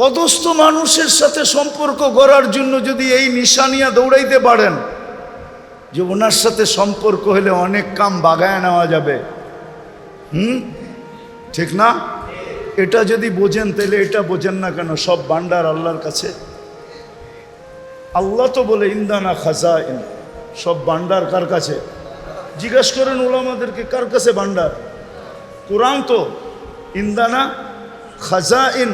পদস্থ মানুষের সাথে সম্পর্ক গড়ার জন্য যদি এই নিশানিয়া দৌড়াইতে পারেন, যে ওনার সাথে সম্পর্ক হলে অনেক কাম বাগায় নেওয়া যাবে। হুম? ঠিক না? এটা যদি বোঝেন, তাহলে এটা বোঝেন না কেন, সব বান্ডার আল্লাহর কাছে। আল্লাহ তো বলে, ইন্দানা খাজা সব বান্ডার কার কাছে? জিজ্ঞাস করেন ওলামাদেরকে কার কাছে বান্ডার কোরআন তো, ইন্দানা খাজা ইন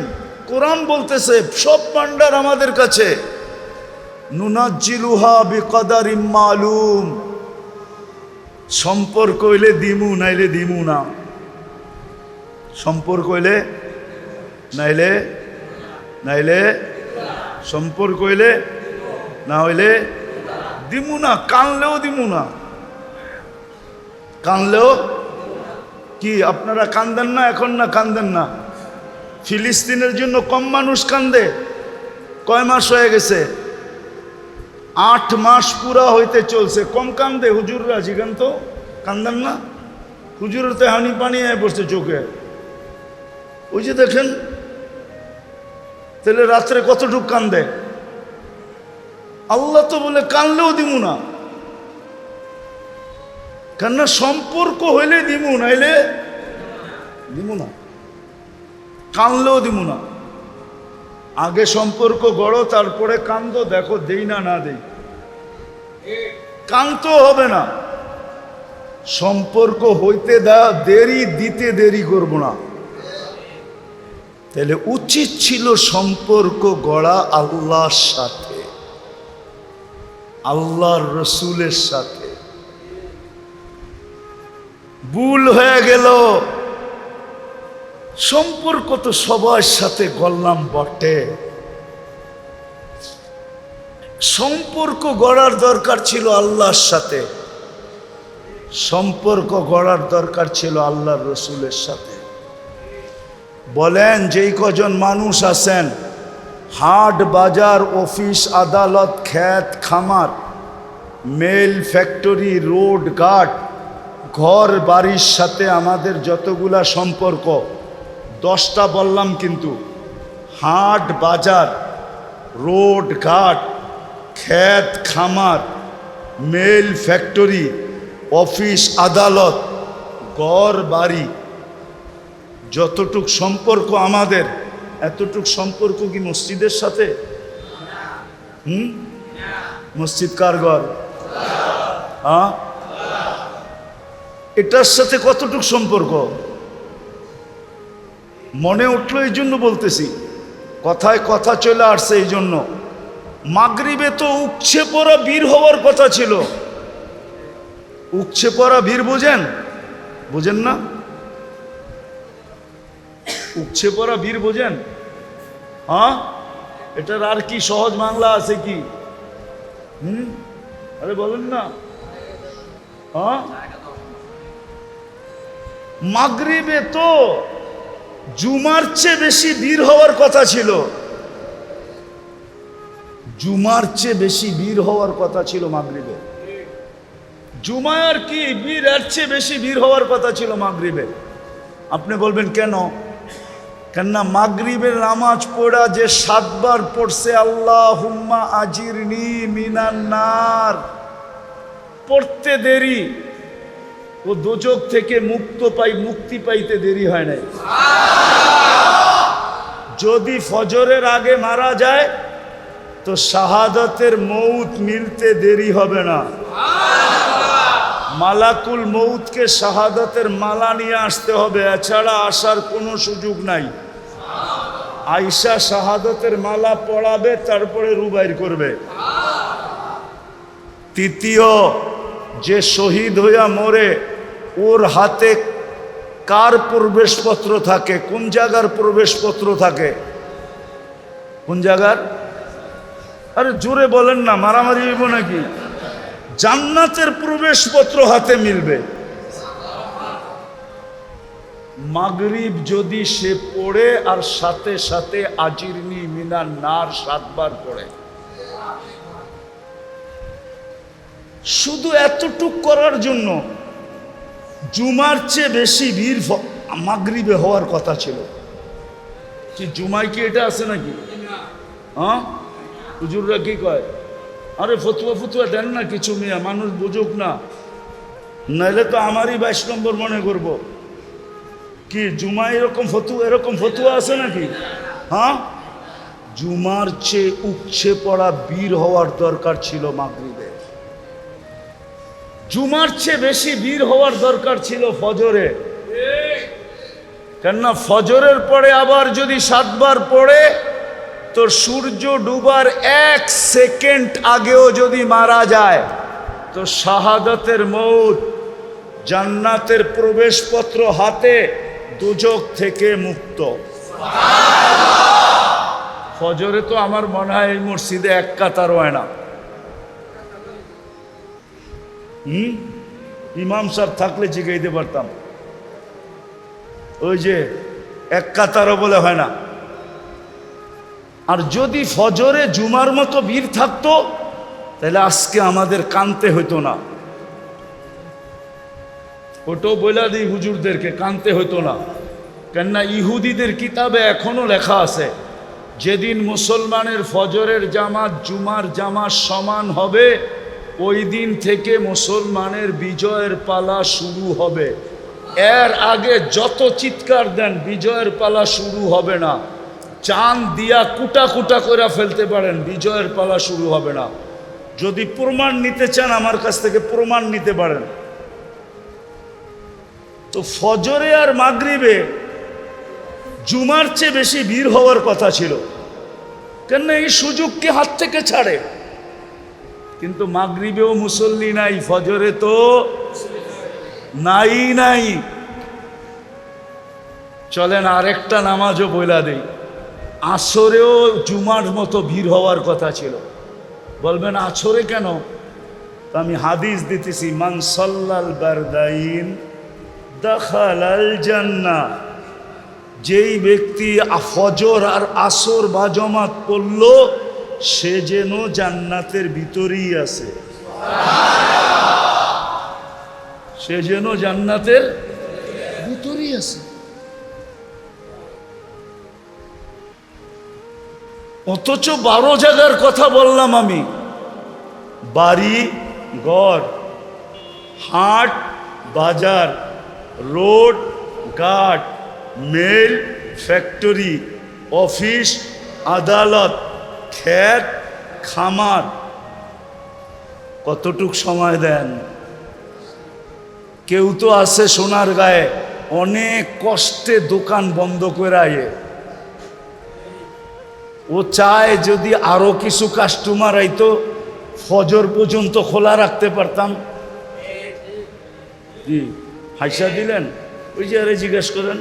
কোরআন বলতেছে, সব বান্ডার আমাদের কাছে। সম্পর্ক হইলে দিমু, নাইলে দিমু না। সম্পর্ক হইলে, নাইলে নাইলে সম্পর্ক হইলে, না হইলে দিমু না, কানলেও দিমু না। কানলেও, কি আপনারা কান্দেন না, এখন না কান্দেন না? ফিলিস্তিনের জন্য কম মানুষ কান্দে। কয় মাস হয়ে গেছে? আট মাস পুরা হইতে চলছে। কম কান্দে হুজুররা, জিগান তো? কান্দেন না? হুজুরের তো হানি পানি হয়ে বসছে চোখে। ওই যে দেখেন, তাহলে রাত্রে কতটুক কান্দে? আল্লাহ তো বলে, কানলেও দিমু না। কেননা সম্পর্ক হইলে দিমু, নাইলে দিমু না। কানলেও দিব না। আগে সম্পর্ক গড়ো, তারপরে কান্দো, দেখো দেই না না দেই। কান্ত হবে না। সম্পর্ক হইতে দা, দেরি দিতে দেরি করব না। তাহলে উচিত ছিল সম্পর্ক গড়া আল্লাহর সাথে, আল্লাহর রসুলের সাথে। ভুল হয়ে গেল। সম্পর্ক তো সবার সাথে গড়লাম বটে। সম্পর্ক গড়ার দরকার ছিল আল্লাহর সাথে। সম্পর্ক গড়ার দরকার ছিল আল্লাহর রসুলের সাথে। বলেন, যেই কজন মানুষ আছেন, হাট, বাজার, অফিস, আদালত খ্যাত খামার, মেল, ফ্যাক্টরি, রোড, ঘাট, ঘর, বাড়ির সাথে আমাদের যতগুলা সম্পর্ক দশটা বললাম কিন্তু। হাট বাজার, রোড ঘাট খ্যাত খামার, মেল ফ্যাক্টরি, অফিস আদালত, ঘর বাড়ি। যতটুক সম্পর্ক আমাদের, এতটুক সম্পর্ক কি মসজিদের সাথে? হুম? মসজিদ কার ঘর? হ্যাঁ এটার সাথে কতটুক সম্পর্ক? মনে উঠল এই জন্য বলতেছি, কথায় কথা চলে আসছে এই জন্য। মাগরিবে তো উচ্ছে পড়া বীর হওয়ার কথা ছিল। উচ্ছে পড়া বীর বোঝেন? বোঝেন না? উচ্ছে পড়া বীর বোঝেন? হ্যাঁ? এটার আর কি সহজ বাংলা আছে কি? হুম? আরে বলেন না। হ্যাঁ? মাগরিবে তো জুমার চেয়ে বেশি বীর হওয়ার কথা ছিল। জুমার চেয়ে বেশি বীর হওয়ার কথা ছিল মাগরিবে। জুমার কি বীর এর চেয়ে বেশি বীর হওয়ার কথা ছিল মাগরিবে? আপনি বলবেন, কেন? কেননা মাগরিবের নামাজ পড়া যে সাতবার পড়ছে আল্লাহ হুম্মা আজিরনি মিনান্নার পড়তে দেরি। ও দোজক থেকে মুক্ত পাই, মুক্তি পাইতে দেরি হয় নাই। যদি ফজরের আগে মারা যায়, তো শাহাদতের মৌত মিলতে দেরি হবে না। মালাকুল মৌতকে শাহাদতের মালা নিয়ে আসতে হবে, এছাড়া আসার কোনো সুযোগ নাই। আইসা শাহাদতের মালা পড়াবে, তারপরে রুবাইর করবে। তৃতীয়, যে শহীদ হইয়া মরে ওর হাতে কার প্রবেশপত্র থাকে? কোন জায়গার প্রবেশপত্র থাকে? কোন জায়গার? আরে জোরে বলেন না, মারামারি হইব নাকি? জান্নাতের প্রবেশপত্র হাতে মিলবে। মাগরিব যদি সে পড়ে আর সাথে সাথে আজিরনি মিনার নার সাতবার পড়ে। শুধু এতটুক করার জন্য জুমার চেয়ে বেশি ভিড় মাগরিবে হওয়ার কথা ছিল। কি জুমাই কি এটা আছে নাকি? হ্যাঁ? হুজুররা কি কয়? আরে ফতুয়া ফতুয়া দেন না কিছু মিয়া, মানুষ বুঝুক না। নাইলে তো আমারই বাইশ নম্বর মনে করব। কি জুমা এরকম ফতুয়া এরকম ফতুয়া আছে নাকি? হ্যাঁ? জুমার চেয়ে উপছে পড়া বীর হওয়ার দরকার ছিল মাগরিবে। জুমার চেয়ে বেশি বীর হওয়ার দরকার ছিল ফজরে। কেননা ফজরের পরে আবার যদি সাতবার পড়ে, তো সূর্য ডুবার এক সেকেন্ড আগেও যদি মারা যায়, তো শাহাদতের মৌত, জান্নাতের প্রবেশপত্র হাতে দুজক থেকে মুক্ত। ফজরে তো আমার মনে হয় এই মসজিদে এক কাতার হয় না। হুম? ইমাম সাহেব থাকলে জিগাইতে পারতাম। ওই যে এক কাতারও বলে হয় না। আর যদি ফজরে জুমার মতো ভিড় থাকতো, তাহলে আজকে আমাদের কানতে হতো না। ওটাও বইলা দিই হুজুরদেরকে কানতে হতো না। কেননা ইহুদিদের কিতাবে এখনও লেখা আছে, যেদিন মুসলমানের ফজরের জামাত জুমার জামাত সমান হবে ওই দিন থেকে মুসলমানের বিজয়ের পালা শুরু হবে। এর আগে যত চিৎকার দেন, বিজয়ের পালা শুরু হবে না। চাঁদ দিয়া কুটা কুটা করে ফেলতে পারেন, বিজয়ের পালা শুরু হবে না। যদি প্রমাণ নিতে চান, আমার কাছ থেকে প্রমাণ নিতে পারেন। তো ফজরে আর মাগরিবে জুমার চেয়ে বেশি ভিড় হওয়ার কথা ছিল। কেন এই সুযোগকে হাত থেকে ছাড়ে। কিন্তু মাগরিবেও মুসল্লি নাই, ফজরে তো নাই নাই। চলেন, আরেকটা নামাজও বইলা দেই। আসরেও জুমার মতো ভিড় হওয়ার কথা ছিল। বলবেন আছরে কেন? আমি হাদিস দিতেছি মানসল্লাল বারদাইন দখালাল জান্না যেই ব্যক্তি ফজর আর আসর বা জমাত পড়ল সে যেন জান্নাতের ভিতরেই আছে। সে যেন জান্নাতের ভিতরেই আছে। অথচ বারো জায়গার কথা বললাম আমি। বাড়ি, ঘর, হাট, বাজার, রোড, ঘাট, মেল, ফ্যাক্টরি, অফিস, আদালত খ্যাত খামার, কতটুক সময় দেন? কেউ তো আছে সোনার গায়ে, অনেক কষ্টে দোকান বন্ধ করে ও চায় যদি আরও কিছু কাস্টমার আইতো, ফজর পর্যন্ত খোলা রাখতে পারতাম। হাইসা দিলেন? ওই যে আরে জিজ্ঞেস করেন।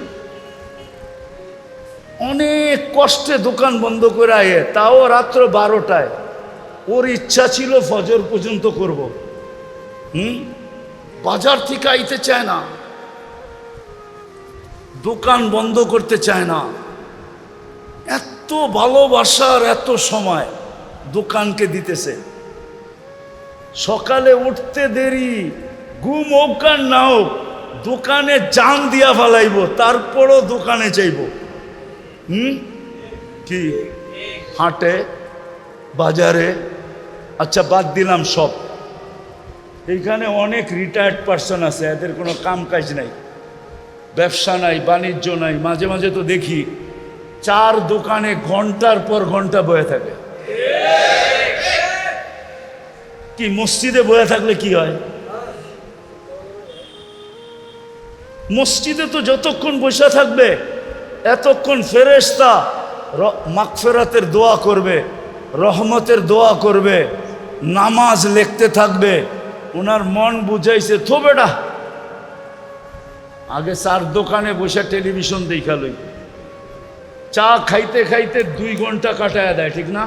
অনেক কষ্টে দোকান বন্ধ করে আয়ে, তাও রাত্র বারোটায়। ওর ইচ্ছা ছিল ফজর পর্যন্ত করব। হুম? বাজার থেকে আইতে চায় না। দোকান বন্ধ করতে চায় না। এত ভালোবাসার এত সময় দোকানকে দিতেছে। সকালে উঠতে দেরি, ঘুম হোক আর না হোক, দোকানে জাম দিয়া ফেলাইব, তারপরও দোকানে চাইব হুম? কি? হাটে, বাজারে? আচ্ছা বাদ দিলাম সব। এইখানে অনেক রিটায়ার্ড পার্সন আছে, এদের কোনো কাম কাজ নাই। ব্যবসা নাই, বাণিজ্য নাই। মাঝে মাঝে তো দেখি, চার দোকানে ঘণ্টার পর ঘণ্টা বয়ে থাকে। কি, মসজিদে বয়ে থাকলে কি হয়? মসজিদে তো যতক্ষণ বসে থাকবে এতক্ষণ ফেরেস্তা মাকফেরাতের দোয়া করবে, রহমতের দোয়া করবে, নামাজ লিখতে থাকবে ওনার মন বুঝাইছে, থো বেটা, আগে চার দোকানে বসে টেলিভিশন দেখালই চা খাইতে খাইতে দুই ঘণ্টা কাটায় দেয়, ঠিক না?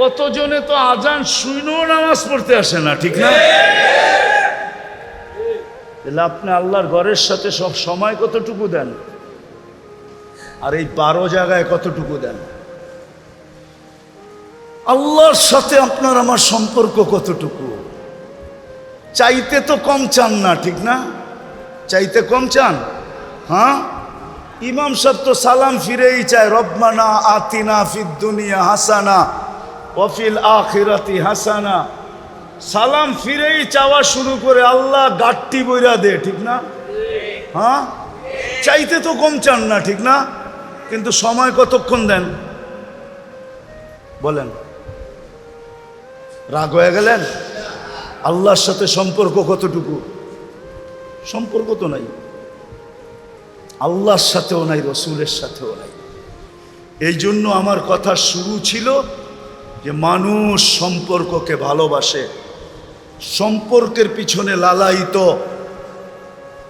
কতজনে তো আজান শুনেও নামাজ পড়তে আসে না, ঠিক না? তাহলে আপনি আল্লাহর ঘরের সাথে সব সময় কতটুকু দেন? আর এই বারো জায়গায় কতটুকু দেন? আল্লাহর সাথে আপনার আমার সম্পর্ক কতটুকু? চাইতে তো কম চান না, ঠিক না? চাইতে কম চান? হ্যাঁ? ইমাম সাহেব তো সালাম ফিরেই চায়, রব্বানা আতিনা ফিদ দুনিয়া হাসানা ওফিল আখিরাতি হাসানা। সালাম ফিরেই চাওয়া শুরু করে আল্লাহ গাট্টি বইরা দে ঠিক না? হ্যাঁ? চাইতে তো কম চান না, ঠিক না? কিন্তু সময় কতক্ষণ দেন? বলেন। রাগ হয়ে গেলেন? আল্লাহর সাথে সম্পর্ক কতটুকু? সম্পর্ক তো নাই। আল্লাহর সাথেও নাই, রসুলের সাথেও নাই। এই জন্য আমার কথা শুরু ছিল যে মানুষ সম্পর্ককে ভালোবাসে। সম্পর্কের পিছনে লালায়িত,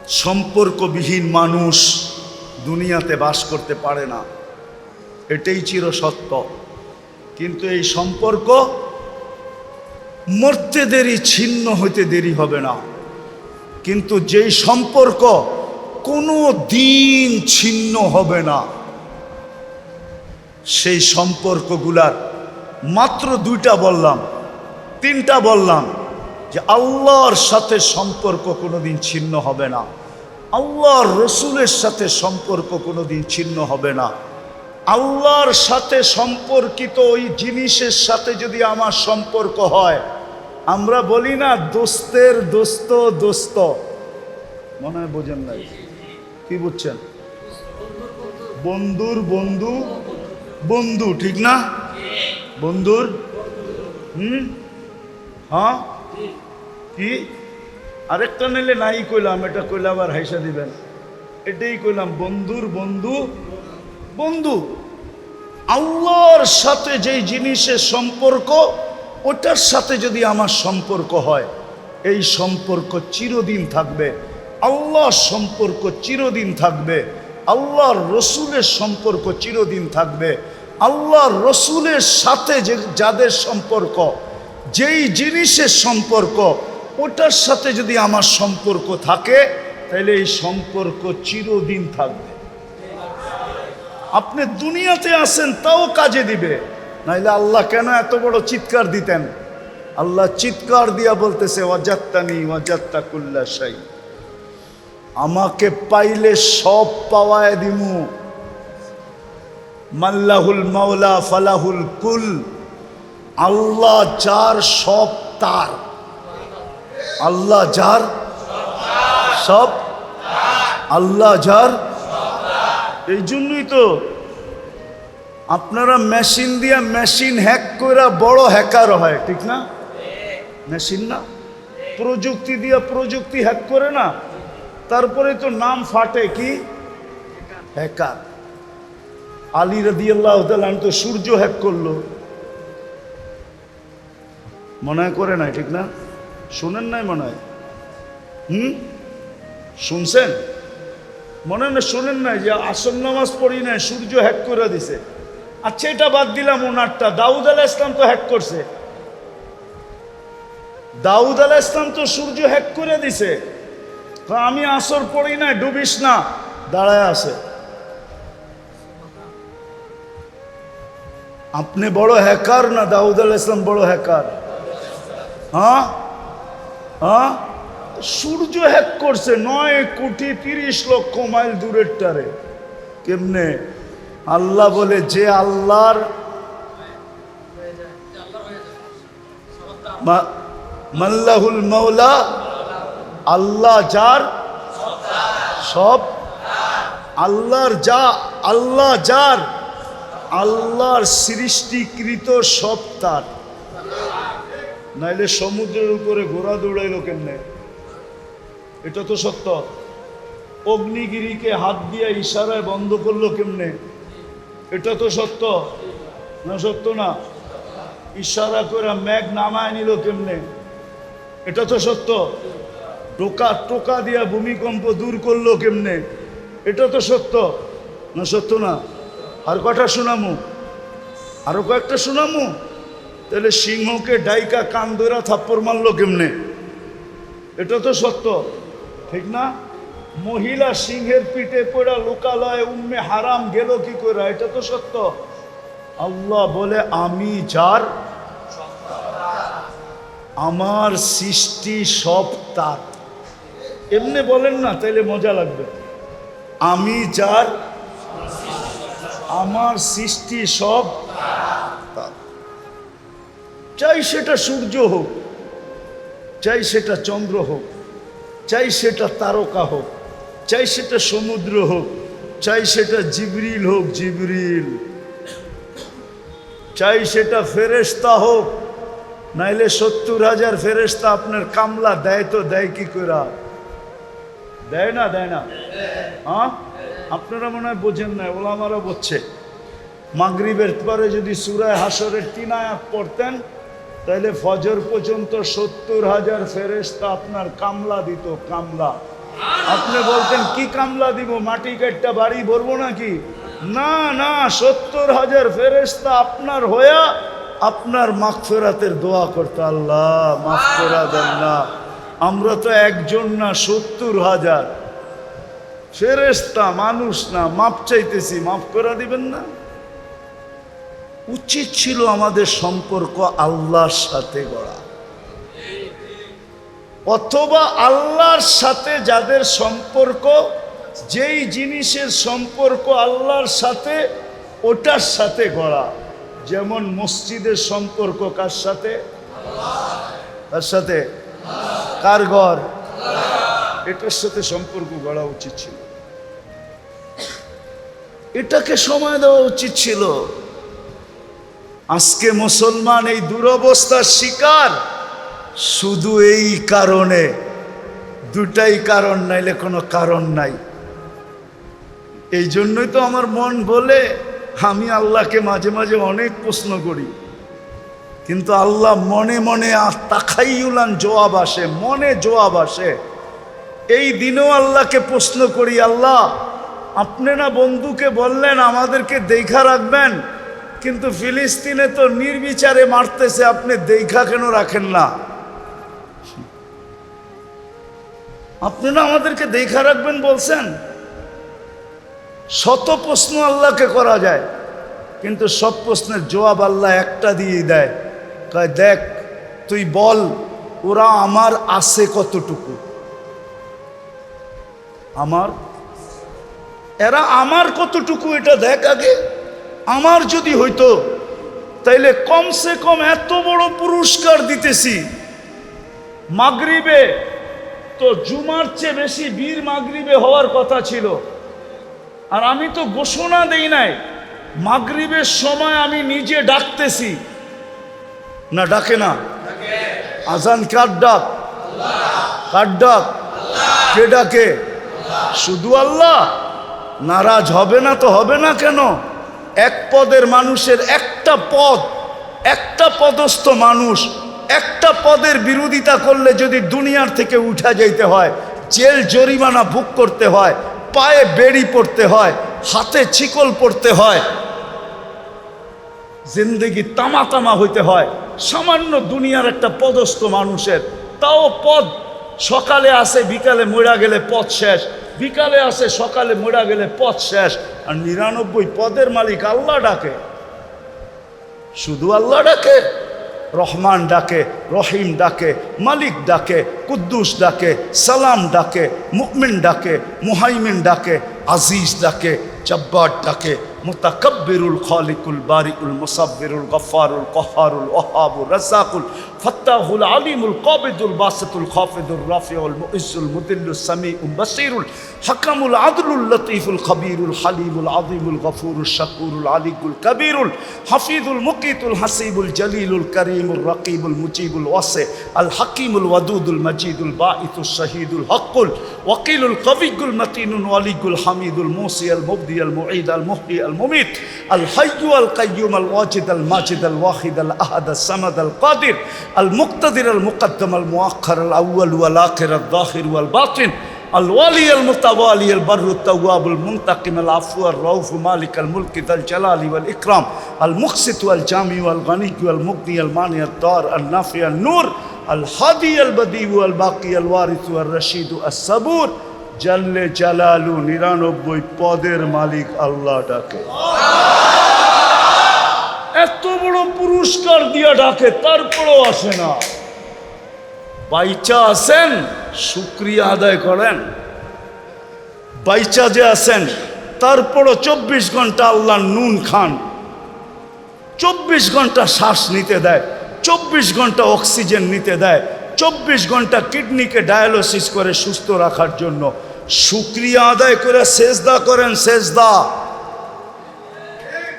সম্পর্কবিহীন মানুষ। দুনিয়াতে বাস করতে পারে না। এটাই চির সত্য। কিন্তু এই সম্পর্ক মরতে দেরি, ছিন্ন হইতে দেরি হবে না। কিন্তু যেই সম্পর্ক কোনো দিন ছিন্ন হবে না। সেই সম্পর্কগুলার মাত্র দুইটা বললাম, তিনটা বললাম যে আল্লাহর সাথে সম্পর্ক কোনোদিন ছিন্ন হবে না। আল্লাহর রসুলের সাথে সম্পর্ক কোনোদিন ছিন্ন হবে না। আল্লাহর সাথে সম্পর্কিত ওই জিনিসের সাথে যদি আমার সম্পর্ক হয়, আমরা বলি না দোস্তের দোস্ত দোস্ত। মনে হয় বোঝেন নাই। কি বুঝছেন? বন্ধুর বন্ধু বন্ধু, ঠিক না? বন্ধুর, হুম? হ্যাঁ? কি? আরেকটা নিলে নাই কইলাম, এটা কইলে আবার হাইসা দিবেন। এটাই কইলাম, বন্ধুর বন্ধু বন্ধু, আল্লাহর সাথে যেই জিনিসের সম্পর্ক, ওটার সাথে যদি আমার সম্পর্ক হয়, এই সম্পর্ক চিরদিন থাকবে। আল্লাহর সম্পর্ক চিরদিন থাকবে। আল্লাহর রসুলের সম্পর্ক চিরদিন থাকবে। আল্লাহর রসুলের সাথে যে যাদের সম্পর্ক, যেই জিনিসের সম্পর্ক ওটার সাথে যদি আমার সম্পর্ক থাকে, তাহলে এই সম্পর্ক চিরদিন থাকবে। আপনি দুনিয়াতে আসেন তাও কাজে দিবে। নাইলে আল্লাহ কেন এত বড় চিৎকার দিতেন? আল্লাহ চিৎকার দিয়া বলতেছে, ওয়াজাত্তানি ওয়াজাত্তা কুল্লা সাই আমাকে পাইলে সব পাওয়ায় দিমু। মাল্লাহুল মাওলা, ফালাহুল কুল, আল্লাহ যার সব তার। আল্লাহ যার, সব, আল্লাহ যার। এই জন্যই তো আপনারা মেশিন দিয়া মেশিন হ্যাক করে বড় হ্যাকার হয়, ঠিক না? মেশিন না? প্রযুক্তি দিয়া প্রযুক্তি হ্যাক করে না? তারপরে তো নাম ফাটে কি? হ্যাকার আলী রদি আল্লাহ তো সূর্য হ্যাক করল। মনে করে না ঠিক না? শুনেন নাই মনে হয়। হুম? শুনছেন? মনে না শোনেন নাই যে আসন নামাজ পড়ি নাই, সূর্য হ্যাক করে দিছে। আচ্ছা এটা বাদ দিলাম ওনারটা দাউদ আলাহ ইসলাম তো হ্যাক করছে। দাউদ আলাহ ইসলাম তো সূর্য হ্যাক করে দিছে। আমি আসর পড়ি না ডুবিস না। দাঁড়ায় আছে। আপনি বড় হ্যাকার না দাউদ আলাহ ইসলাম বড় হ্যাকার? হ্যাঁ? হ্যাঁ সূর্য হ্যাক করছে, নয় কোটি তিরিশ লক্ষ মাইল দূরের টারে। কেমনে? আল্লাহ বলে, যে আল্লাহর মাল্লাহুল মৌলা আল্লাহ যার সব, আল্লাহর যা, আল্লাহ যার, আল্লাহর সৃষ্টিকৃত সব তার। নাইলে সমুদ্রের উপরে ঘোড়া দৌড়াইলো কেমনে? এটা তো সত্য। অগ্নিগিরিকে হাত দিয়ে ইশারায় বন্ধ করল কেমনে? এটা তো সত্য। না সত্য না? ইশারা করে মেঘ নামায় নিল কেমনে? এটা তো সত্য। টোকা টোকা দিয়া ভূমিকম্প দূর করল কেমনে? এটা তো সত্য। না সত্য না? আর কটা শোনামু আরও কয়েকটা শোনামু তাহলে সিংহকে ডাইকা কান ধরা থাপ্পড় মারলো কেমনে? এটা তো সত্য, ঠিক না? মহিলা সিংহের পিঠে পড়া লোকালয়ে উম্মে হারাম গেল কি করে এটা তো সত্য। আল্লাহ বলে, আমি যার, আমার সৃষ্টি সব তার। এমনি বলেন না, তাইলে মজা লাগবে। আমি যার, আমার সৃষ্টি সব। চাই সেটা সূর্য হোক, চাই সেটা চন্দ্র হোক, চাই সেটা তারকা হোক, চাই সেটা সমুদ্র হোক, চাই সেটা জিবরিল হোক, জিবরিল। চাই সেটা ফেরেস্তা হোক, নাইলে সত্তর হাজার ফেরেস্তা আপনার কামলা দেয় তো দেয় কি করে দেয় না দেয় না। হ্যাঁ? আপনারা মনে হয় বোঝেন না ওলামারা বলছে। মাগরিবের পরে যদি সুরায় হাসরের তিন আয়াত পড়তেন তাহলে ফজর পর্যন্ত সত্তর হাজার ফেরেস্তা আপনার কামলা দিত, কামলা। আপনি বলতেন, কি কামলা দিব? মাটি কাটটা বাড়ি ভরবো নাকি? না না, সত্তর হাজার ফেরেস্তা আপনার হইয়া আপনার মাগফেরাতের দোয়া করতে, আল্লাহ, মাফ করা দেন না। আমরা তো একজন না, সত্তর হাজার। ফেরেস্তা মানুষ না, মাপ চাইতেছি মাফ করা দিবেন না? উচিত ছিল আমাদের সম্পর্ক আল্লাহর সাথে গড়া। অথবা আল্লাহর সাথে যাদের সম্পর্ক, যেই জিনিসের সম্পর্ক আল্লাহর সাথে, ওটার সাথে গড়া। যেমন মসজিদের সম্পর্ক কার সাথে? তার সাথে? কার ঘর? এটার সাথে সম্পর্ক গড়া উচিত ছিল। এটাকে সময় দেওয়া উচিত ছিল। আজকে মুসলমান এই দুরবস্থার শিকার। শুধু এই কারণে। দুটাই কারণ নাইলে কোনো কারণ নাই। এই জন্যই তো আমার মন বলে, আমি আল্লাহকে মাঝে মাঝে অনেক প্রশ্ন করি। কিন্তু আল্লাহ মনে মনে তাকাইউলান জবাব আসে, মনে জবাব আসে। এই দিনেও আল্লাহকে প্রশ্ন করি, আল্লাহ, আপনি না বন্ধুকে বললেন আমাদেরকে দেখা রাখবেন? কিন্তু ফিলিস্তিনে তো নির্বিচারে মারতেছে, আপনি দেখা কেন রাখেন না? আপনি না আমাদেরকে দেখা রাখবেন বলছেন? শত প্রশ্ন আল্লাহকে করা যায়, কিন্তু সব প্রশ্নের জবাব আল্লাহ একটা দিয়ে দেয়। কয়, দেখ, তুই বল, ওরা আমার আছে কতটুকু? আমার? এরা আমার কতটুকু এটা দেখ আগে। আমার যদি হইতো, তাইলে কমসে কম এত বড় পুরস্কার দিতেছি। মাগরিবে তো জুমার চেয়ে বেশি বীর মাগরিবে হওয়ার কথা ছিল। আর আমি তো ঘোষণা দেই নাই, মাগরিবের সময় আমি নিজে ডাকতেছি। না, ডাকে না। আজান কার ডাক? কার ডাক? কে ডাকে? শুধু আল্লাহ। নারাজ হবে না তো হবে না কেন? এক পদের মানুষের একটা পদ, একটা পদস্থ মানুষ, একটা পদের বিরোধিতা করলে যদি দুনিয়ার থেকে উঠা যাইতে হয়, জেল জরিমানা ভোগ করতে হয়, পায়ে বেড়ি পড়তে হয়, হাতে চিকল পড়তে হয়, জিন্দগি তামা তামা হইতে হয়, সামান্য দুনিয়ার একটা পদস্থ মানুষের, তাও পদ সকালে আসে, বিকালে মরা গেলে পথ শেষ বিকালে আসে, সকালে মরা গেলে পথ শেষ, আর নিরানব্বই পদের মালিক আল্লাহ ডাকে। শুধু আল্লাহ ডাকে, রহমান ডাকে, রহিম ডাকে, মালিক ডাকে, কুদ্দুস ডাকে, সালাম ডাকে মুকমিন ডাকে, মুহাইমিন ডাকে, আজিজ ডাকে, জব্বার ডাকে মুতাকব্বিরুল খালিকুল বারিউল মুসাব্বিরুল গফারুল কহারুল ওহাবুল রাজ্জাকুল ফাত্তাহুল আলিমুল কাবিদুল বাসিতুল খাফিদুল রাফিউল মুইজ্জুল মুদিল্লুস সামিউল বাসিরুল হাকামুল আদলুল লতিফুল খবীরুল হালিমুল আযীমুল গফুরুল শাকুরুল আলিকুল কবীরুল হাফিজুল মুকিতুল হাসিবুল জলিলুল করিমুল রকিবুল মুজিবুল ওয়াসি আল হাকিমুল ওয়াদুদুল মজিদুল বাঈতুল শহীদুল হকুল ওয়াকিলুল কবিগুল মতিনুল ওয়ালিগুল হামিদুল মুসি আল মুবদি আল المميت الحي القيوم الواجد الماجد الواحد الأحد الصمد القادر المقتدر المقدم المؤخر الأول والآخر الظاهر والباطن الولي المتوالي البر التواب المنتقم العفو الروف مالك الملك ذا الجلال والإكرام المقسط والجامي والغني والمقضي المانع الدار النافع النور الحادي البديع والباقي الوارث والرشيد الصبور জাল্লে জালালু নিরানব্বই পদের মালিক আল্লাহ ডাকে। এত বড় পুরস্কার দিয়া ডাকে, তারপরেও আসে না। বাইচা আছেন শুক্রিয়া আদায় করেন। বাইচা যে আছেন, তারপরও চব্বিশ ঘণ্টা আল্লাহ নুন খান। চব্বিশ ঘণ্টা শ্বাস নিতে দেয়, চব্বিশ ঘণ্টা অক্সিজেন নিতে দেয়, চব্বিশ ঘণ্টা কিডনিকে ডায়ালিসিস করে সুস্থ রাখার জন্য শুক্রিয়া আদায় করে সেজদা করেন, সেজদা।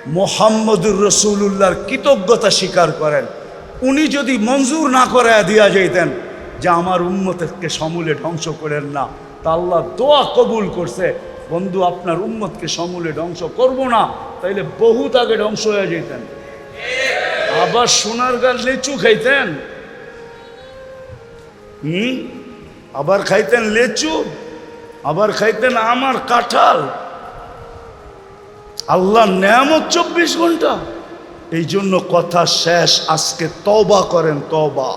মোহাম্মদুর রসুল্লাহর কৃতজ্ঞতা স্বীকার করেন। উনি যদি মঞ্জুর না করে দিয়া যাইতেন, যে আমার উম্মতকে সমূলে ধ্বংস করেন না, তা আল্লাহ দোয়া কবুল করছে, বন্ধু, আপনার উম্মতকে সমূলে ধ্বংস করব না, তাইলে বহুত আগে ধ্বংস হয়ে যেতেন আবার সোনার গাল লিচু খাইতেন? হুম? আবার খাইতেন লেচু? আবার খাইতেন আমার কাঁঠাল। আল্লাহ নেয়ামত চব্বিশ ঘণ্টা। এই জন্য কথা শেষ, আজকে তবা করেন তবা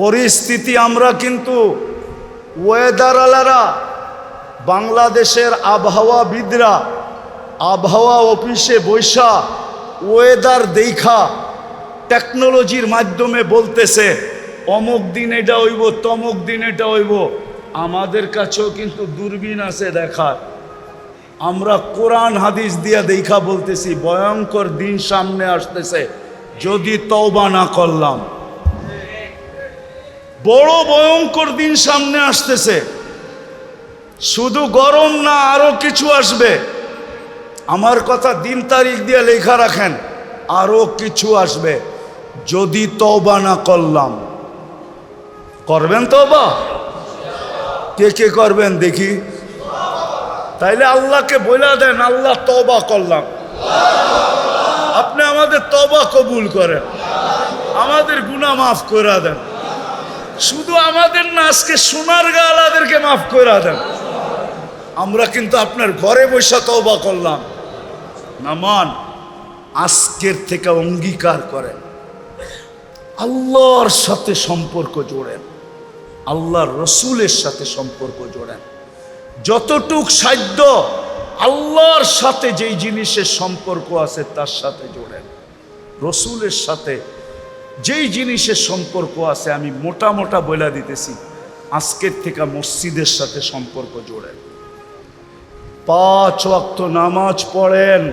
পরিস্থিতি আমরা কিন্তু ওয়েদার আলারা, বাংলাদেশের আবহাওয়াবিদরা আবহাওয়া অফিসে বৈশা ওয়েদার দেখা টেকনোলজির মাধ্যমে বলতেছে, অমুক দিন এটা হইব, তমুক দিন এটা হইব। আমাদের কাছেও কিন্তু দূরবীন আছে দেখার। আমরা কোরআন হাদিস দিয়া দেখা বলতেছি, ভয়ঙ্কর দিন সামনে আসতেছে, যদি তওবা না করলাম। বড় ভয়ঙ্কর দিন সামনে আসতেছে। শুধু গরম না আরও কিছু আসবে। আমার কথা দিন তারিখ দিয়ে লেখা রাখেন, আরও কিছু আসবে, যদি তওবা না করলাম। করবেন তওবা? কে কে করবেন দেখি। তাইলে আল্লাহকে বলে দেন, আল্লাহ তবা করলাম। আপনি আমাদের তবা কবুল করেন। আমাদের গুণা মাফ করে দেন। শুধু আমাদের না, আজকে সোনার গালাদেরকে মাফ করে দেন। আমরা কিন্তু আপনার ঘরে বসে তবা করলাম। নামান আজকের থেকে অঙ্গীকার করেন। আল্লাহর সাথে সম্পর্ক জোড়েন। আল্লাহর রসুলের সাথে সম্পর্ক জোড়েন। যতটুক সাধ্য আল্লাহর সাথে যেই জিনিসের সম্পর্ক আছে তার সাথে জোড়েন। রসুলের সাথে যেই জিনিসের সম্পর্ক আছে আমি মোটা মোটা বলে দিতেছি, আজকের থেকে মসজিদের সাথে সম্পর্ক জোড়েন। পাঁচ ওয়াক্ত নামাজ পড়েন।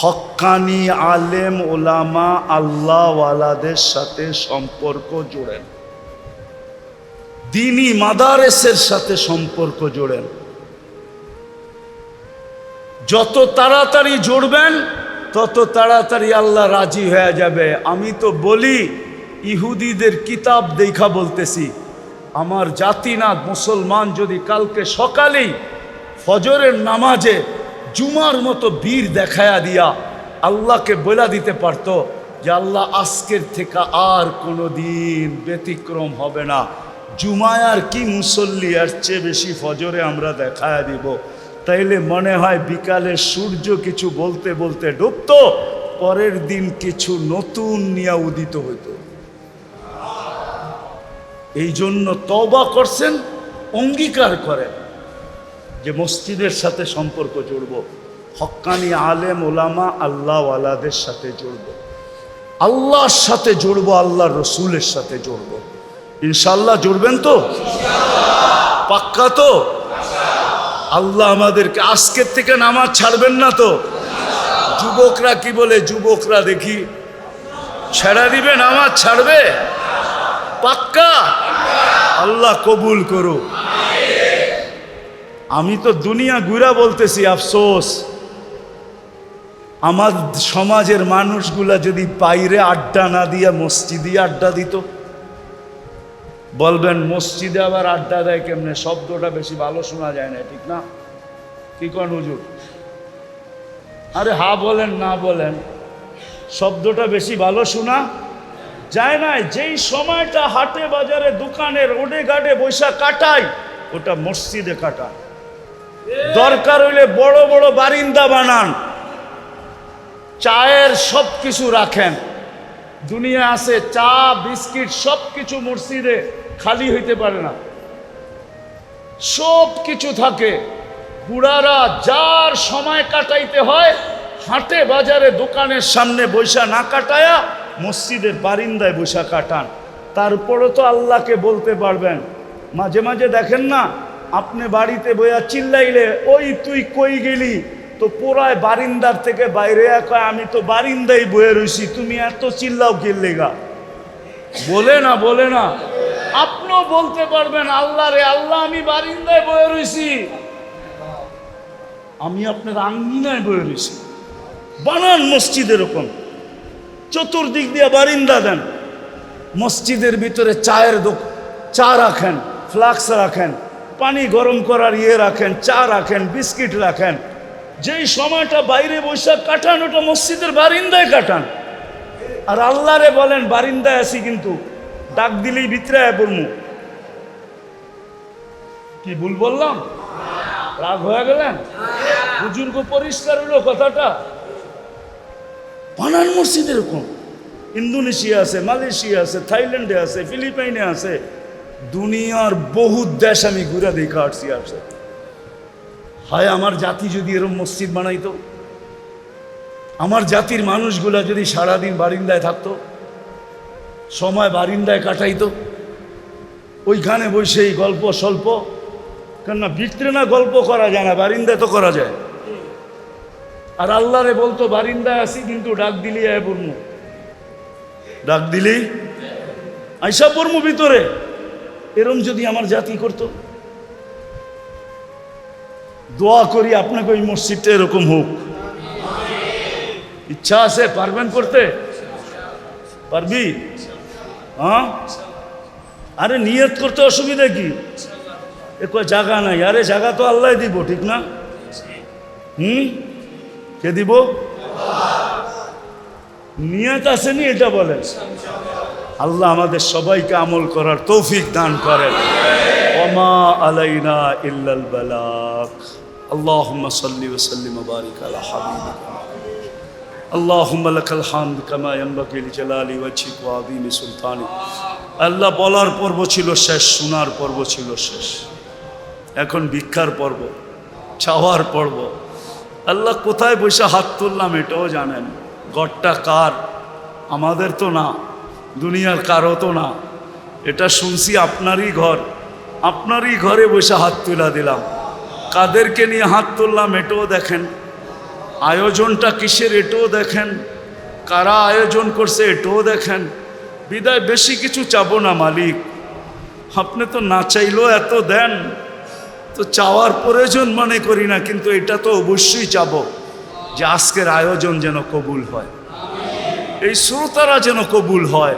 হক্কানি আলেম ওলামা আল্লাহওয়ালাদের সাথে সম্পর্ক জোড়েন। দিনী মাদারেসের সাথে সম্পর্ক জোড়েন। যত তাড়াতাড়ি জুড়বেন, তত তাড়াতাড়ি আল্লাহ রাজি হয়ে যাবে। আমি তো বলি, ইহুদিদের কিতাব দেখা বলতেছি, আমার জাতিনাথ মুসলমান যদি কালকে সকালেই ফজরের নামাজে জুমার মতো বীর দেখায়া দিয়া আল্লাহকে বলা দিতে পারতো যে আল্লাহ আজকের থেকে আর কোনো দিন ব্যতিক্রম হবে না। জুমায়ার কি মুসল্লি আর চেয়ে বেশি ফজরে আমরা দেখায়া দিব। তাইলে মনে হয় বিকালে সূর্য কিছু বলতে বলতে ডুবতো, পরের দিন কিছু নতুন নিয়া উদিত হইতো। এই জন্য তবা করছেন, অঙ্গীকার করেন। যে মসজিদের সাথে সম্পর্ক জুড়ব, হক্কানি আলেম ওলামা আল্লাহওয়ালাদের সাথে জুড়ব। আল্লাহর সাথে জুড়ব আল্লাহ রসুলের সাথে জুড়ব। ইনশাল্লাহ জুড়বেন তো? পাক্কা তো? আল্লাহ আমাদেরকে আজকের থেকে নামাজ ছাড়বেন না তো? যুবকরা কি বলে? যুবকরা দেখি ছেড়া দিবে, নামাজ ছাড়বে? পাক্কা? আল্লাহ কবুল করুক। আমি তো দুনিয়া ঘুরা বলতেছি, আফসোস। আমার সমাজের মানুষগুলা যদি বাইরে আড্ডা না দিয়া, মসজিদে আড্ডা দিত বলবেন, মসজিদে আবার আড্ডা দেয় কেমনে? শব্দটা বেশি ভালো শোনা যায় না, ঠিক না? কি কন হুজুর? আরে হা বলেন, না বলেন, শব্দটা বেশি ভালো শোনা যায় না। যেই সময়টা হাটে বাজারে দোকানে রোডে ঘাটে বৈশা কাটাই ওটা মসজিদে কাটায়। দরকার হইলে বড় বড় বারিন্দা বানান, চায়ের সব কিছু রাখেন। দুনিয়া আছে চা, বিস্কিট সব কিছু মসজিদে। খালি হইতে পারে না। সব কিছু থাকে। বুড়ারা যার সময় কাটাইতে হয়, হাটে বাজারে দোকানের সামনে বৈশা না কাটায়া মসজিদের বারিন্দায় বৈশা কাটান। তারপরে তো আল্লাহকে বলতে পারবেন। মাঝে মাঝে দেখেন না, আপনি বাড়িতে বইয়া চিল্লাইলে, ওই তুই কই গেলি? তো পুরায় বারিন্দার থেকে বাইরে কয় আমি তো বারিন্দাই বয়ে রইছি, তুমি এত চিল্লাও কিনলে গা বলে না বলে না। আপনিও বলতে পারবেন, আল্লাহ রে, আল্লাহ, আমি বারিন্দায় বয়ে রয়েছি আমি আপনার আঙ্গিনায় বয়ে রয়েছি বানান মসজিদ এরকম চতুর্দিক দিয়ে বারিন্দা দেন। মসজিদের ভিতরে চায়ের দোক, চা রাখেন, ফ্লাক্স রাখেন, পানি গরম করার ইয়ে রাখেন, চা রাখেন, বিস্কিট রাখেন। যেই সময়টা বাইরে বসে কাটান, ওটা মসজিদের বারিন্দায় কাটান। আর আল্লাহরে বলেন, বারিন্দায় আছি কিন্তু ডাক দিলেই ভিতরে আয় পড়মু। কি ভুল বললাম? রাগ হয়ে গেলেন? বুজুর্গ পরিষ্কার হলো কথাটা। বানান মসজিদ এরকম। ইন্দোনেশিয়া আছে, মালয়েশিয়া আছে, থাইল্যান্ডে আছে, ফিলিপাইনে আছে। দুনিয়ার বহু দেশ আমি ঘুরে দেখে আসছি আসছে হায়, আমার জাতি যদি এরকম মসজিদ বানাইতো? আমার জাতির মানুষগুলা যদি সারাদিন বারিন্দায় থাকতো? সময় বারিন্দায় কাটাইতো। ওইখানে বসে এই গল্প স্বল্প। কেননা ভিতরে না গল্প করা যায় না, বারিন্দায় তো করা যায়। আর আল্লাহরে বলতো, বারিন্দায় আসি কিন্তু ডাক দিলি আয় পড়মু ডাক দিলি? আইসা পড়মু ভিতরে। এরম যদি আমার জাতি করত। দোয়া করি আপনাকে ওই মসজিদটা এরকম হোক। ইচ্ছা আছে? পারবেন করতে? পারবি? হ্যাঁ আরে নিয়ত করতে অসুবিধা কি এ কয় জায়গা নাই আরে জায়গা তো আল্লাহ দিব ঠিক না হুম কে দিব নিয়ত আসেনি এটা বলেন আল্লাহ আমাদের সবাইকে আমল করার তৌফিক দান করেন ওমা আলাইনা ইল্লাল বালাক اللهم صل وسلم وبارك على حبيبك আল্লাহুম্মা হামদ কামা আল্লাহ বলার পর্ব ছিল শেষ, শোনার পর্ব ছিল শেষ। এখন ভিক্ষার পর্ব, চাওয়ার পর্ব। আল্লাহ কোথায় বসে হাত তুললাম এটাও জানেন। গডটা কার? আমাদের তো না, দুনিয়ার কারও তো না। এটা শুনছি আপনারই ঘর, আপনারই ঘরে বসে হাত তুলা দিলাম। কাদেরকে নিয়ে হাত তুললাম এটাও দেখেন। আয়োজনটা কিসের এটাও দেখেন? কারা আয়োজন করছে এটাও দেখেন? বিদায় বেশি কিছু চাবো না মালিক। আপনি তো না চাইলেও এত দেন। তো চাওয়ার প্রয়োজন মনে করি না, কিন্তু এটা তো অবশ্যই চাবো যে আজকের আয়োজন যেন কবুল হয়। এই শ্রোতারা যেন কবুল হয়।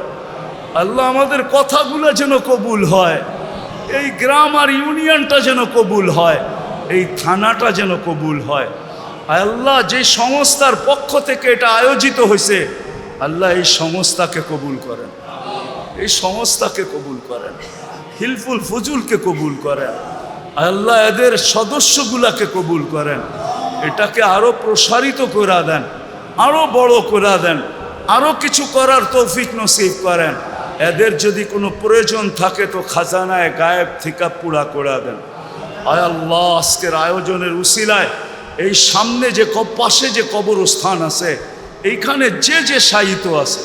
আল্লাহ আমাদের কথাগুলো যেন কবুল হয়। এই গ্রাম আর ইউনিয়নটা যেন কবুল হয়। এই থানাটা যেন কবুল হয়। আল্লাহ যে সংস্থার পক্ষ থেকে এটা আয়োজিত হয়েছে, আল্লাহ এই সংস্থাকে কবুল করেন। এই সংস্থাকে কবুল করেন। হিলফুল ফজুলকে কবুল করেন। আল্লাহ এদের সদস্যগুলাকে কবুল করেন। এটাকে আরও প্রসারিত করে দেন, আরও বড় করে দেন, আরও কিছু করার তৌফিক নসিব করেন। এদের যদি কোনো প্রয়োজন থাকে তো খাজানায় গায়েব থেকে পুরা করে দেন। আয় আল্লাহ, আজকের আয়োজনের উসিলায় এই সামনে যে পাশে যে কবরস্থান আছে, এইখানে যে যে সাহিত্য আছে,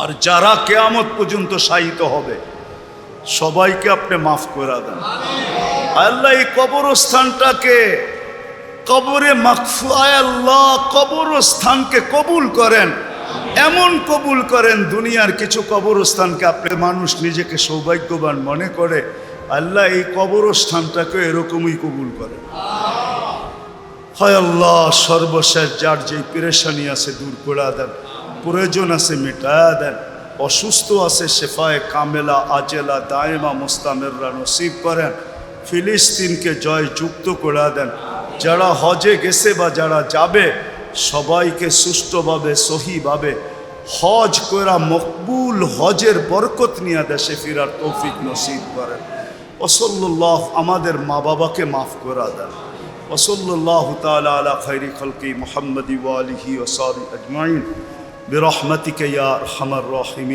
আর যারা কেয়ামত পর্যন্ত সাহিত্য হবে, সবাইকে আপনি মাফ করে দেন। আল্লাহ এই কবরস্থানটাকে কবরে মাকফু আল্লাহ, কবরস্থানকে কবুল করেন। এমন কবুল করেন দুনিয়ার কিছু কবরস্থানকে আপনি মানুষ নিজেকে সৌভাগ্যবান মনে করে, আল্লাহ এই কবরস্থানটাকে এরকমই কবুল করেন। হয় আল্লাহ, সর্বশেষ যার যে পেরেশানি আছে দূর করে দেন, প্রয়োজন আছে মেটায়া দেন, অসুস্থ আছে শেফায় কামেলা, আজেলা, দায়েমা, মোস্তামেররা নসিব করেন, ফিলিস্তিনকে জয় যুক্ত করে দেন। যারা হজে গেছে বা যারা যাবে, সবাইকে সুষ্ঠুভাবে, সহিভাবে হজ করা মকবুল হজের বরকত নিয়ে দেশে ফিরার তৌফিক নসিব করেন। ওসল্লাহ আমাদের মা বাবাকে মাফ করা দেন। وصلى الله تعالى على خير خلق محمد وآله وصحبه أجمعين. برحمتك يا أرحم الراحمين.